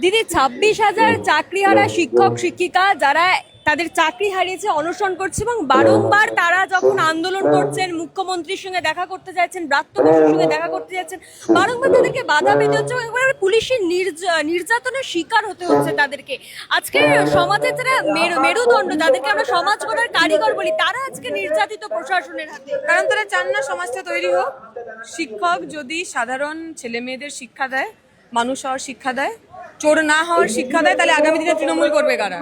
দিদি, ছাব্বিশ হাজার চাকরিহারা শিক্ষক, শিক্ষিকা যারা তাদের চাকরি হারিয়েছে, অনশন করছে এবং বারংবার তারা যখন আন্দোলন করছেন, মুখ্যমন্ত্রীর সঙ্গে দেখা করতে যাচ্ছেন, ব্রাত্য সঙ্গে দেখা করতে যাচ্ছেন, বারংবার তাদেরকে বাধা পেতে হচ্ছে এবং পুলিশের নির্য- নির্যাতনের শিকার হতে হচ্ছে তাদেরকে। আজকে সমাজের যারা মেরু- মেরুদণ্ড যাদেরকে আমরা সমাজ গড়ার কারিগর বলি, তারা আজকে নির্যাতিত প্রশাসনের হাতে। কারণ তারা চান না সমাজটা তৈরি হোক। শিক্ষক যদি সাধারণ ছেলে মেয়েদের শিক্ষা দেয়, মানুষ হওয়ার শিক্ষা দেয় চোর না হওয়ার শিক্ষা দেয়, তাহলে আগামী দিনে তৃণমূল করবে কারা?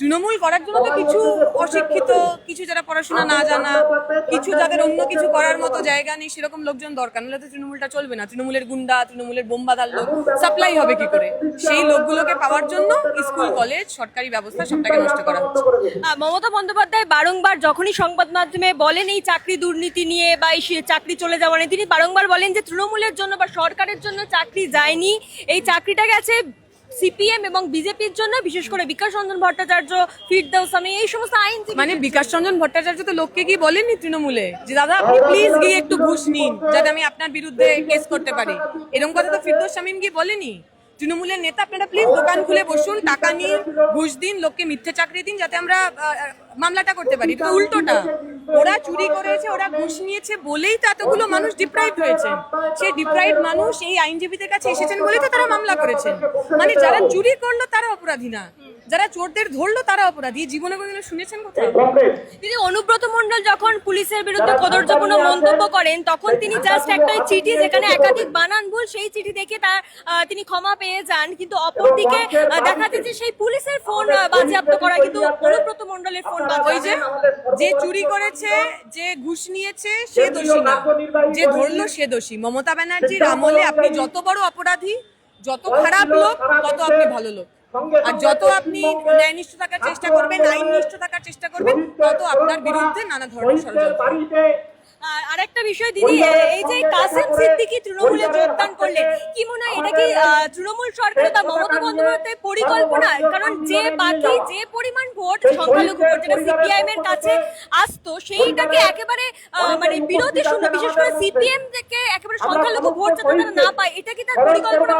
তৃণমূল করার জন্য তো কিছু অশিক্ষিত, কিছু যারা পড়াশোনা না জানা, কিছু যাদের অন্য কিছু করার মতো জায়গা নেই, সেরকম লোকজন দরকার। নাহলে তো তৃণমূলটা চলবে না। তৃণমূলের গুন্ডা, তৃণমূলের বোম্বাদার লোক সাপ্লাই হবে কি করে? সেই লোকগুলোকে পাওয়ার জন্য স্কুল, কলেজ, সরকারি ব্যবস্থা সবটাকে নষ্ট করা হচ্ছে। মমতা বন্দ্যোপাধ্যায় বারংবার যখনই সংবাদ মাধ্যমে বলেন এই চাকরি দুর্নীতি নিয়ে বা এই চাকরি চলে যাওয়া নিয়ে, তিনি বারংবার বলেন যে তৃণমূলের জন্য বা সরকারের জন্য চাকরি যায়নি। এই চাকরিটা গেছে সিপিএম এবং বিজেপির জন্য বিশেষ করে বিকাশ রঞ্জন ভট্টাচার্য ফিরদৌস আমি এই সমস্ত আইন মানে বিকাশ রঞ্জন ভট্টাচার্য তো লোককে গিয়ে বলেননি তৃণমূলে যে দাদা আপনি প্লিজ গিয়ে একটু ঘুষ নিন যাতে আমি আপনার বিরুদ্ধে কেস করতে পারি। এরকম কথা তো ফিরদৌস শামীম গিয়ে বলেনি। তৃণমূলের নেতা আপনারা প্লিজ দোকান খুলে বসুন টাকা নিন ঘুষ দিন লোককে মিথ্যে চাকরি দিন যাতে আমরা মামলাটা করতে পারি। এটা উল্টোটা। ওরা চুরি করেছে, ওরা ঘুষ নিয়েছে বলেই তো এতগুলো মানুষ ডিপ্রাইভ হয়েছে। সেই ডিপ্রাইভ মানুষ এই আইনজীবীদের কাছে এসেছেন বলেই তো তারা মামলা করেছেন। মানে যারা চুরি করল তারা অপরাধী না। যারা চোরদের ধরলো তারা অপরাধী। জীবনে কোনোদিন শুনেছেন কোথায় তিনি অনুব্রত মণ্ডল যখন পুলিশের বিরুদ্ধে কদর্যপূর্ণ মন্তব্য করেন তখন তিনি জাস্ট একটা চিঠি যেখানে একাধিক বানান ভুল সেই চিঠি দেখে তার তিনি ক্ষমা পেয়ে যান। কিন্তু অপরদিকে দেখা যাচ্ছে সেই পুলিশের ফোন বাজেয়াপ্ত করা কিন্তু অনুব্রত মন্ডলের ফোন ওই যে যে চুরি করেছে যে ঘুষ নিয়েছে সে দোষী না। যে ধরলো সে দোষী। মমতা ব্যানার্জির আমলে আপনি যত বড় অপরাধী যত খারাপ লোক তত আপনি ভালো লোক। আর যত আপনি ন্যায়নিষ্ঠ থাকার চেষ্টা করবেন আইননিষ্ঠ থাকার চেষ্টা করবেন তত আপনার বিরুদ্ধে নানা ধরনের ষড়যন্ত্র। আর আরেকটা বিষয় দিদি এই যে কাসেম সিদ্দিকি তৃণমূলে যোগদান করলেন কি মনে হয় এটা কি তৃণমূল সরকার বা মমতা বন্দ্যোপাধ্যায়ের পরিকল্পনা কারণ যে বাকি যে পরিমাণ ভোট সংখ্যালঘু ভোট যেটা সিপিআইএম এর কাছে আসতো সেইটাকে একেবারে মানে বিরোধী শূন্য বিশেষ করে সিপিএম থেকে একেবারে সংখ্যালঘু ভোট যাতে তারা না পায় এটা কি তার পরিকল্পনা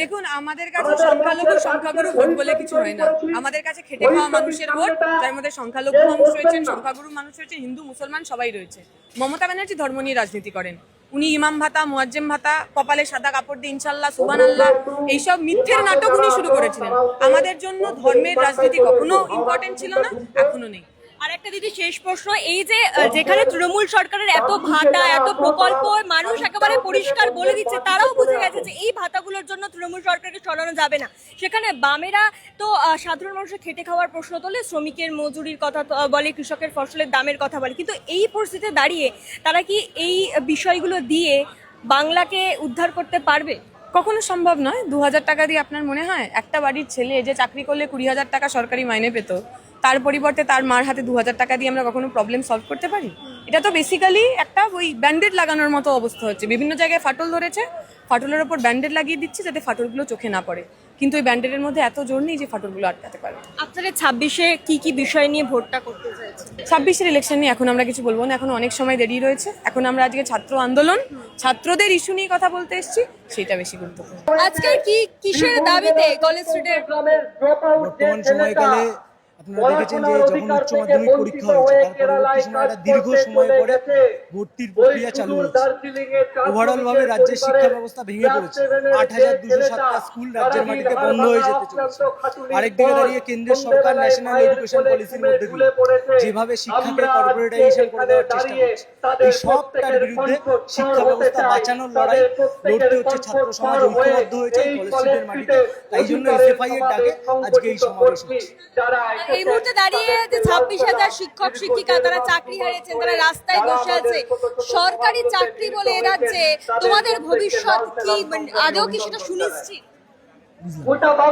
দেখুন আমাদের কাছে সংখ্যালঘু সংখ্যাগুরু ভোট বলে কিছু হয় না আমাদের কাছে খেটে খাওয়া মানুষের ভোট যার মধ্যে সংখ্যালঘু মানুষ রয়েছেন সংখ্যাগুরু মানুষ রয়েছে হিন্দু মুসলমান সবাই রয়েছে মমতা ব্যানার্জি ধর্ম নিয়ে রাজনীতি করেন। উনি ইমাম ভাতা, মোয়াজ্জেম ভাতা, কপালে সাদা কাপড় দিয়ে ইনশাল্লাহ সুবান আল্লাহ এইসব মিথ্যের নাটক উনি শুরু করেছিলেন। আমাদের জন্য ধর্মের রাজনীতি কখনো ইম্পর্টেন্ট ছিল না, এখনও নেই। আর একটা দিদি, শেষ প্রশ্ন, এই যে যেখানে তৃণমূল সরকারের এত ভাতা এত প্রকল্প, মানুষ একেবারে পরিষ্কার বলে দিচ্ছে, তারাও বুঝে গেছে যে এই ভাতাগুলোর জন্য তৃণমূল সরকারকে সরানো যাবে না। সেখানে বামেরা তো সাধারণ মানুষের খেটে খাওয়ার প্রশ্ন তোলে, শ্রমিকের মজুরির কথা বলে, কৃষকের ফসলের দামের কথা বলে। কিন্তু এই পরিস্থিতিতে দাঁড়িয়ে তারা কি এই বিষয়গুলো দিয়ে বাংলাকে উদ্ধার করতে পারবে? কখনো সম্ভব নয়। দু টাকা দিয়ে আপনার মনে হয়, একটা বাড়ির ছেলে যে চাকরি করলে কুড়ি হাজার টাকা সরকারি মাইনে পেত। তার পরিবর্তে তার মার হাতে দু হাজার টাকা দিয়ে আমরা কখনো প্রবলেম সলভ করতে পারি? এটা তো বেসিক্যালি একটা ওই ব্যান্ডেড লাগানোর মতো অবস্থা হচ্ছে। বিভিন্ন জায়গায় ফাটল ধরেছে ফাটলের ওপর ব্যান্ডেড লাগিয়ে দিচ্ছে যাতে ফাটলগুলো চোখে না পড়ে। কিন্তু ওই ব্যান্ডেডের মধ্যে এত জোর নেই যে ফাটলগুলো আটকাতে পারে। আপনারা ছাব্বিশে কি কি বিষয় নিয়ে ভোটটা করতে চাইছেন? ছাব্বিশের ইলেকশন নিয়ে এখন আমরা কিছু বলব না এখন অনেক সময় দেরি রয়েছে। এখন আমরা আজকে ছাত্র আন্দোলন ছাত্রদের ইস্যু নিয়ে কথা বলতে এসেছি সেটা বেশি গুরুত্বপূর্ণ। আজকে কি কিসের দাবিতে কলেজ স্ট্রিটের বর্তমান সময়কালে আপনারা দেখেছেন যে যখন উচ্চ মাধ্যমিক পরীক্ষা হয়েছে তার পরবর্তী সময় একটা দীর্ঘ সময় পরে ভর্তির প্রক্রিয়া চালু হয়েছে। ওভারঅল ভাবে রাজ্যের শিক্ষা ব্যবস্থা ভেঙে পড়েছে। আট হাজার দুশো সাতটা স্কুল রাজ্যের মাটিতে বন্ধ হয়ে যেতে চলেছে। আরেকদিকে দাঁড়িয়ে কেন্দ্রের সরকার ন্যাশনাল এডুকেশন পলিসির মধ্যে দিয়ে যেভাবে শিক্ষাকে কর্পোরেটাইজেশন করে দেওয়ার চেষ্টা করছে এই সবটার বিরুদ্ধে শিক্ষা ব্যবস্থা বাঁচানোর লড়াই লড়তে হচ্ছে ছাত্র সমাজ ঐক্যবদ্ধ হয়েছে কলেজ মাটিতে। তাই জন্য এসএফআই এর ডাকে আজকে এই সমাবেশ হচ্ছে এই মুহূর্তে দাঁড়িয়ে যে ছাব্বিশ হাজার শিক্ষক, শিক্ষিকা, তারা চাকরি হারিয়েছেন, তারা রাস্তায় বসে আছে। সরকারি চাকরি বলে এ রাজ্যে তোমাদের ভবিষ্যৎ কি? মানে আদৌ কি সেটা সুনিশ্চিত?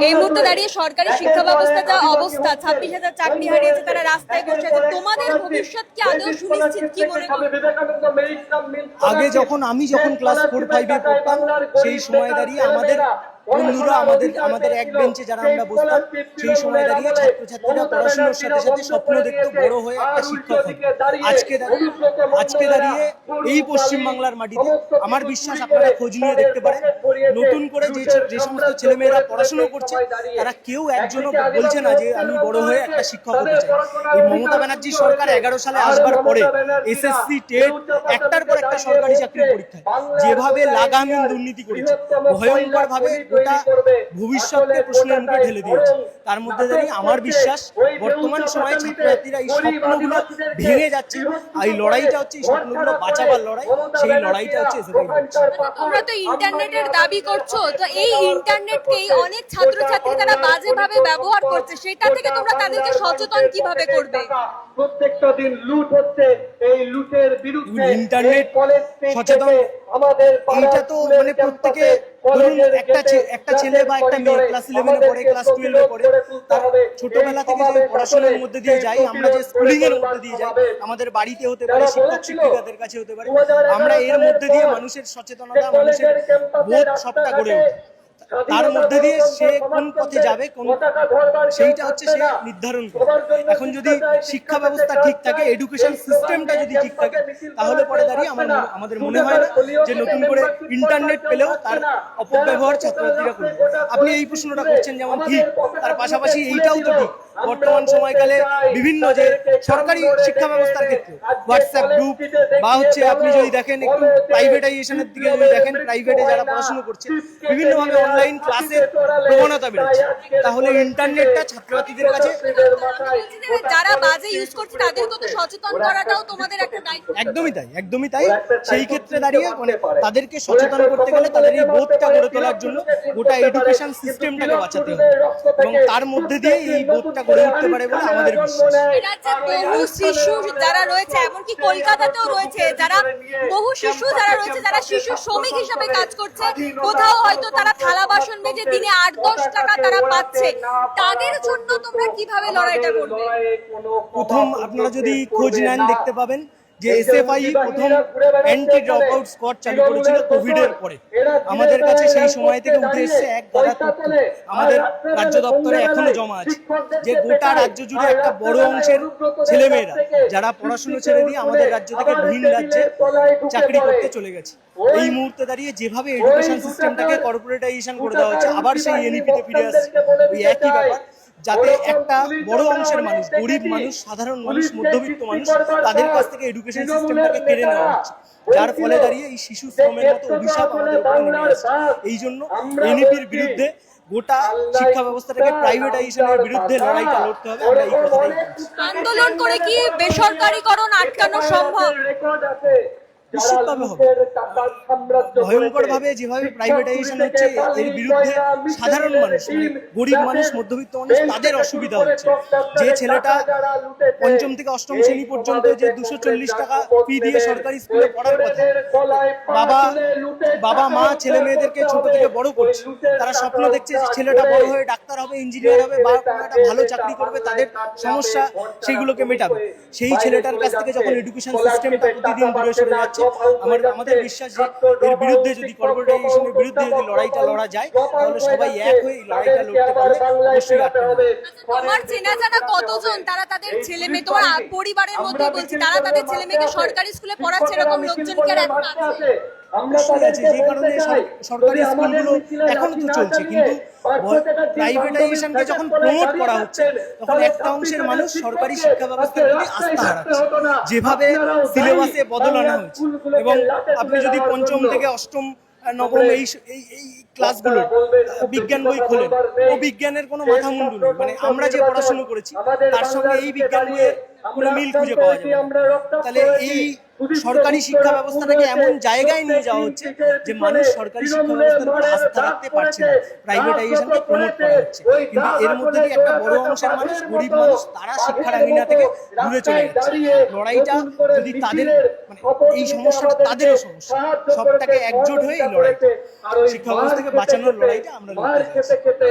এই মুহূর্তে দাঁড়িয়ে সরকারি শিক্ষা ব্যবস্থা যা অবস্থা, ছাব্বিশ হাজার চাকরি হারিয়েছে, তারা রাস্তায় বসে আছে। তোমাদের ভবিষ্যৎ কি আদৌ সুনিশ্চিত কি মনে আগে যখন আমি যখন ক্লাস ফোর ফাইভে পড়তাম, সেই সময় দাঁড়িয়ে আমাদের বন্ধুরা আমাদের আমাদের এক বেঞ্চে যারা আমরা বসতাম সেই সময় দাঁড়িয়ে ছাত্রছাত্রীরা পড়াশোনার সাথে সাথে স্বপ্ন দেখতো বড় হয়ে একটা শিক্ষক আজকে আজকে দাঁড়িয়ে এই পশ্চিমবাংলার মাটিতে আমার বিশ্বাস আপনারা খোঁজ নিয়ে দেখতে পারেন। নতুন করে যে যে সমস্ত ছেলেমেয়েরা পড়াশোনা করছে তারা কেউ একজনও বলছে না যে আমি বড় হয়ে একটা শিক্ষক হতে চাই। এই মমতা ব্যানার্জি সরকার এগারো সালে আসবার পরে এসএসসি টেট একটার পর একটা সরকারি চাকরির পরীক্ষায় যেভাবে লাগামহীন দুর্নীতি করেছে ভয়ঙ্কর ভাবে গোটা ভবিষ্যৎকে প্রশ্নের মুখে ঠেলে দিয়েছে। তার মধ্যে দাঁড়িয়ে আমার বিশ্বাস বর্তমান সময়ে ছাত্রছাত্রীরা এই স্বপ্নগুলো ভেঙে যাচ্ছে। আর এই লড়াইটা হচ্ছে এই স্বপ্নগুলো বাঁচাবার লড়াই সেই লড়াইটা হচ্ছে তোমরা তো ইন্টারনেটের দাবি করছ তো এই ইন্টারনেটকেই অনেক ছাত্রছাত্রী তারা বাজেভাবে ব্যবহার করছে। সেটা থেকে তোমরা তাদেরকে সচেতন কীভাবে করবে? প্রত্যেকটা দিন লুট হচ্ছে এই লুটের বিরুদ্ধে ইন্টারনেট সচেতন এইটা তো মানে প্রত্যেকে ধরুন একটা একটা ছেলে বা একটা মেয়ে ক্লাস ইলেভেনে পড়ে ক্লাস টুয়েলভে পড়ে তার ছোটবেলা থেকে যে পড়াশোনার মধ্যে দিয়ে যাই আমরা যে স্কুলিং এর মধ্যে দিয়ে যাই আমাদের বাড়িতে হতে পারে শিক্ষক শিক্ষিকাদের কাছে হতে পারে আমরা এর মধ্যে দিয়ে মানুষের সচেতনতা মানুষের বোধ সবটা গড়ে ওঠে তার মধ্যে দিয়ে সে কোন পথে যাবে কোন সেইটা হচ্ছে সে নির্ধারণ করে। এখন যদি শিক্ষা ব্যবস্থা ঠিক থাকে এডুকেশন সিস্টেমটা যদি ঠিক থাকে তাহলে পরে দাঁড়িয়ে আমার আমাদের মনে হয় না যে নতুন করে ইন্টারনেট পেলেও তার অপব্যবহার ছাত্রছাত্রীরা করবে। আপনি এই প্রশ্নটা করছেন যেমন ঠিক তার পাশাপাশি এইটাও তো ঠিক। বর্তমান সময়কালে বিভিন্ন যে সরকারি শিক্ষা ব্যবস্থার ক্ষেত্রে হোয়াটসঅ্যাপ গ্রুপ বা হচ্ছে আপনি যদি দেখেন একটু প্রাইভেটাইজেশনের দিকে যদি দেখেন প্রাইভেটে যারা পড়াশোনা করছে বিভিন্নভাবে অনলাইন ক্লাসের প্রবণতা বেড়েছে। তাহলে ইন্টারনেটটা ছাত্রছাত্রীদের কাছে যারা বাজে ইউজ করছে তাদেরকে তো সচেতন করাটাও তোমাদের একটা দায়িত্ব। একদমই তাই একদমই তাই। সেই ক্ষেত্রে দাঁড়িয়ে মানে তাদেরকে সচেতন করতে গেলে তাদের এই বোধটা গড়ে তোলার জন্য গোটা এডুকেশন সিস্টেমটাকে বাঁচাতে হবে। এবং তার মধ্যে দিয়ে এই বোধটা গড়ে উঠতে পারে বলে আমাদের বিশ্বাস। বহু শিশু যারা রয়েছে এমনকি কলকাতাতেও রয়েছে যারা বহু শিশু যারা রয়েছে যারা শিশু শ্রমিক হিসাবে কাজ করছে কোথাও হয়তো তারা থালা বাসন বেজে দিনে আট দশ টাকা তারা পাচ্ছে। তাদের জন্য তোমরা কীভাবে লড়াইটা করবে? প্রথম আপনারা যদি খোঁজ নেন দেখতে পাবেন যে এসএফআই প্রথম অ্যান্টি ড্রপ আউট স্কোয়াড চালু করেছিল কোভিড এর পরে আমাদের কাছে সেই সময় থেকে উঠে এসেছে এক গাদা তথ্য আমাদের রাজ্য দপ্তরে এখনও জমা আছে। যে গোটা রাজ্য জুড়ে একটা বড় অংশের ছেলেমেয়েরা যারা পড়াশুনো ছেড়ে দিয়ে আমাদের রাজ্য থেকে ভিন রাজ্যে চাকরি করতে চলে গেছে। এই মুহূর্তে দাঁড়িয়ে যেভাবে এডুকেশন সিস্টেমটাকে কর্পোরেটাইজেশন করে দেওয়া হচ্ছে আবার সেই এনইপিতে ফিরে আসছে। ওই একই ব্যাপার। যাতে একটা বড় অংশের মানুষ গরিব মানুষ সাধারণ মানুষ মধ্যবিত্ত মানুষ তাদের কাছ থেকে এডুকেশন সিস্টেমটাকে কেড়ে নেওয়া হচ্ছে যার ফলে দাঁড়িয়ে এই শিশু শ্রমের মতো অভিশাপ আমাদের উপরে নেমে আসছে এই জন্য এনইপির বিরুদ্ধে গোটা শিক্ষা ব্যবস্থাটাকে প্রাইভেটাইজেশনের বিরুদ্ধে লড়াইটা লড়তে হবে আমরা এই কথাটাই আন্দোলন করে কি বেসরকারীকরণ আটকানো সম্ভব? নিশ্চিতভাবে হবে। ভয়ঙ্কর ভাবে যেভাবে প্রাইভেটাইজেশন হচ্ছে, এর বিরুদ্ধে সাধারণ মানুষ মানে গরিব মানুষ, মধ্যবিত্ত মানুষ, তাদের অসুবিধা হচ্ছে। যে ছেলেটা পঞ্চম থেকে অষ্টম শ্রেণি পর্যন্ত যে দুশো চল্লিশ টাকা ফি দিয়ে সরকারি স্কুলে পড়ার কথা, বাবা বাবা, মা, ছেলে মেয়েদেরকে ছোট থেকে বড় করছে। তারা স্বপ্ন দেখছে যে ছেলেটা বড় হয়ে ডাক্তার হবে ইঞ্জিনিয়ার হবে, বা কোনো একটা ভালো চাকরি করবে, তাদের সমস্যা সেইগুলোকে মেটাবে। সেই ছেলেটার কাছ থেকে যখন এডুকেশন সিস্টেমটা প্রতিদিন সরে যাচ্ছে আমার আমাদের বিশ্বাস যে এর বিরুদ্ধে যদি কর্পোরেটাইজেশনের বিরুদ্ধে যদি লড়াইটা লড়া যায় তাহলে সবাই এক হয়ে এই লড়াইটা লড়তে পারলে অবশ্যই আমার। তোমার চেনা জানা কতজন? তারা তাদের ছেলে মেয়ে তোমার পরিবারের মধ্যে বলছি তারা তাদের ছেলে মেয়েকে সরকারি স্কুলে পড়াচ্ছে এরকম লোকজন কি আর এখন আছে। অবশ্যই আছে যে কারণে সরকারি স্কুলগুলো এখন তো চলছে কিন্তু প্রাইভেটাইজেশনকে যখন প্রমোট করা হচ্ছে তখন একটা অংশের মানুষ সরকারি শিক্ষা ব্যবস্থার প্রতি আস্থা হারাচ্ছে। যেভাবে সিলেবাসে বদল আনা হয়েছে এবং আপনি যদি পঞ্চম থেকে অষ্টম নবম এই এই এই ক্লাসগুলো বিজ্ঞান বই খোলেন। ও বিজ্ঞানের কোনো মাথা মুন্ডু নেই। মানে আমরা যে পড়াশোনা করেছি তার সঙ্গে এই বিজ্ঞান বইয়ের কোনো মিল খুঁজে পাওয়া না। তাহলে এই সরকারি শিক্ষা ব্যবস্থাটাকে এমন জায়গায় নিয়ে যাওয়া হচ্ছে যে মানুষ সরকারি শিক্ষা ব্যবস্থার উপর আস্থা রাখতে পারছে না। প্রাইভেটাইজেশনকে প্রমোট করা হচ্ছে কিন্তু এর মধ্যে দিয়ে একটা বড় অংশের মানুষ গরিব মানুষ তারা শিক্ষার আঙিনা থেকে দূরে চলে যাচ্ছে। লড়াইটা যদি তাদের মানে এই সমস্যাটা তাদেরও সমস্যা। সবটাকে একজোট হয়ে এই লড়াইটা। শিক্ষা ব্যবস্থাকে বাঁচানোর লড়াইটা আমরা লড়তে